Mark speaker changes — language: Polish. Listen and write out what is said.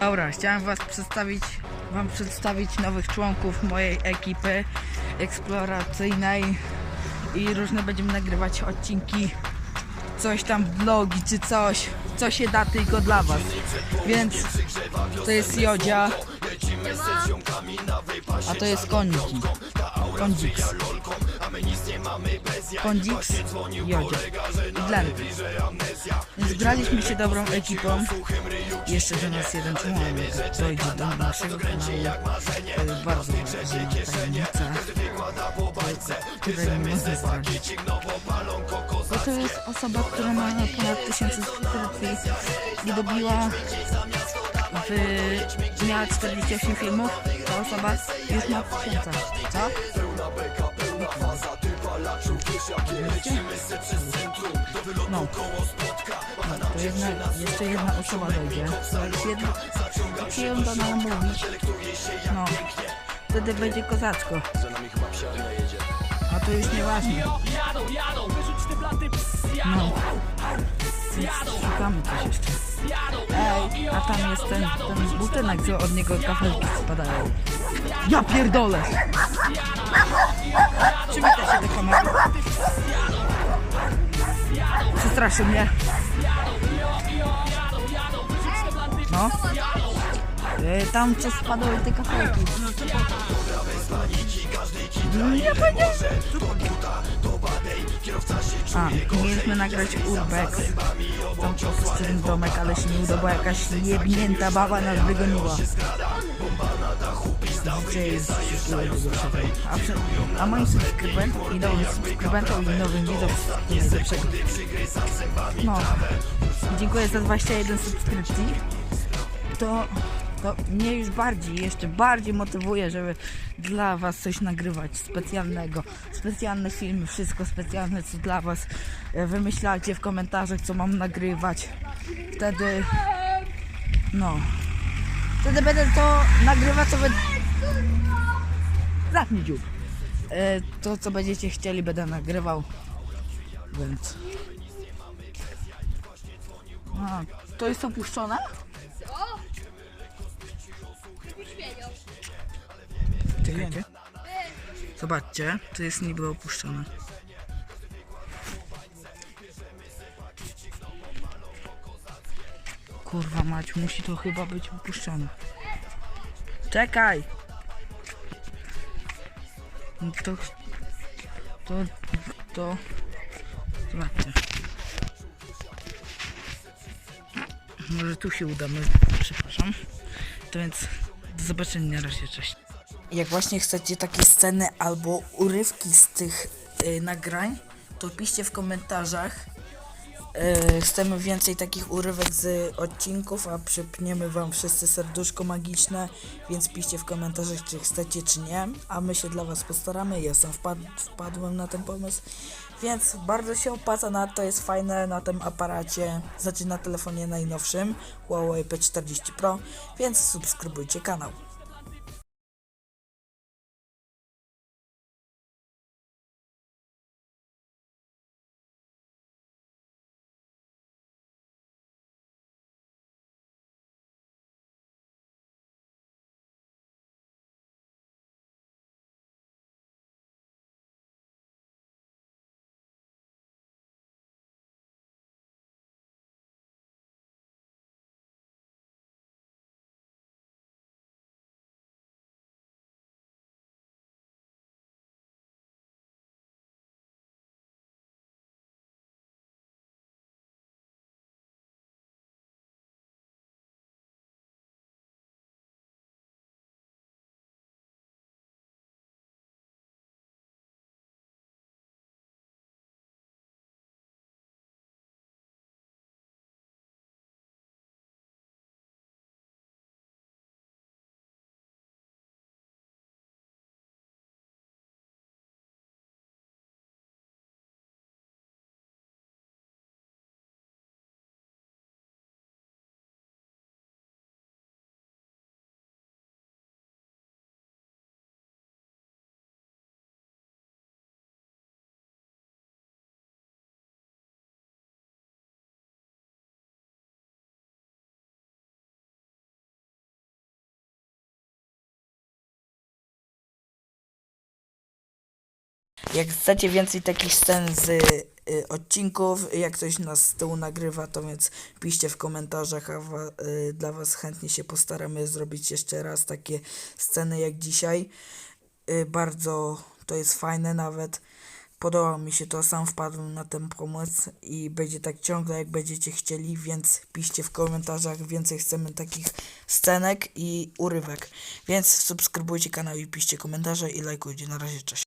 Speaker 1: Dobra, chciałem was przedstawić, wam przedstawić nowych członków mojej ekipy eksploracyjnej i różne będziemy nagrywać odcinki, coś tam vlogi czy coś, co się da tylko dla was. Więc to jest Jodzia, a to jest Kondzi. Kondzix. Kondzix, Jodzia i Glenn. Więc graliśmy się dobrą ekipą. Jeszcze do nas jeden członek dojdzie do naszego kanału. To jest bardzo ważna tajemnica, której nie można zdradzić. Bo to jest osoba, która ma ponad 1000 subskrypcji i dobiła w... miała 48 filmów. Ta osoba już ma 1000. Co? No. No, to jedna, jeszcze jedna osoba dojdzie. Jak jedna, jak ją da namówić, no, wtedy będzie kozacko. A to już nieważne. No. Więc szukamy coś jeszcze. Ej, a tam jest ten, ten butynek, co od niego kafelki spadają. Ja pierdolę! Przywitaj się do kamery. Przestraszył mnie. No. E, Tam co spadały te kafelki. Ja powiedziałem. A, mieliśmy nagrać urbex. Tam to ten domek, ale się nie udało, jakaś jebnięta baba nas wygoniła. Jest? A, przy, a moim subskrybentom i nowym subskrybentom i nowym widzom najlepszego. No. Dziękuję za 21 subskrypcji. To, to mnie już bardziej, jeszcze bardziej motywuje, żeby dla Was coś nagrywać specjalnego. Specjalne filmy, wszystko specjalne, co dla Was e, wymyślacie w komentarzach, co mam nagrywać. Wtedy, no, wtedy będę to nagrywać, co będę... Zamknij dziób. E, To, co będziecie chcieli, będę nagrywał. Więc... A, to jest opuszczone? Czekajcie. Zobaczcie, to jest niby opuszczone. Kurwa mać, musi to chyba być opuszczone. Czekaj! To... To... To... Zobaczcie. Może tu się uda, my- przepraszam. To więc do zobaczenia na razie, cześć. Jak właśnie chcecie takie sceny albo urywki z tych y, nagrań, to piszcie w komentarzach. Y, chcemy więcej takich urywek z odcinków, a przypniemy wam wszyscy serduszko magiczne, więc piszcie w komentarzach, czy chcecie, czy nie. A my się dla was postaramy. Ja sam wpad wpadłem na ten pomysł, więc bardzo się opłaca na to, jest fajne na tym aparacie, znaczy na telefonie najnowszym Huawei P40 Pro, więc subskrybujcie kanał. Jak chcecie więcej takich scen z y, odcinków, jak ktoś nas z tyłu nagrywa, to więc piszcie w komentarzach, a wa, y, dla was chętnie się postaramy zrobić jeszcze raz takie sceny jak dzisiaj. Y, bardzo to jest fajne nawet. Podoba mi się to, sam wpadłem na ten pomysł i będzie tak ciągle jak będziecie chcieli, więc piszcie w komentarzach, więcej chcemy takich scenek i urywek. Więc subskrybujcie kanał i piszcie komentarze i lajkujcie. Na razie, cześć.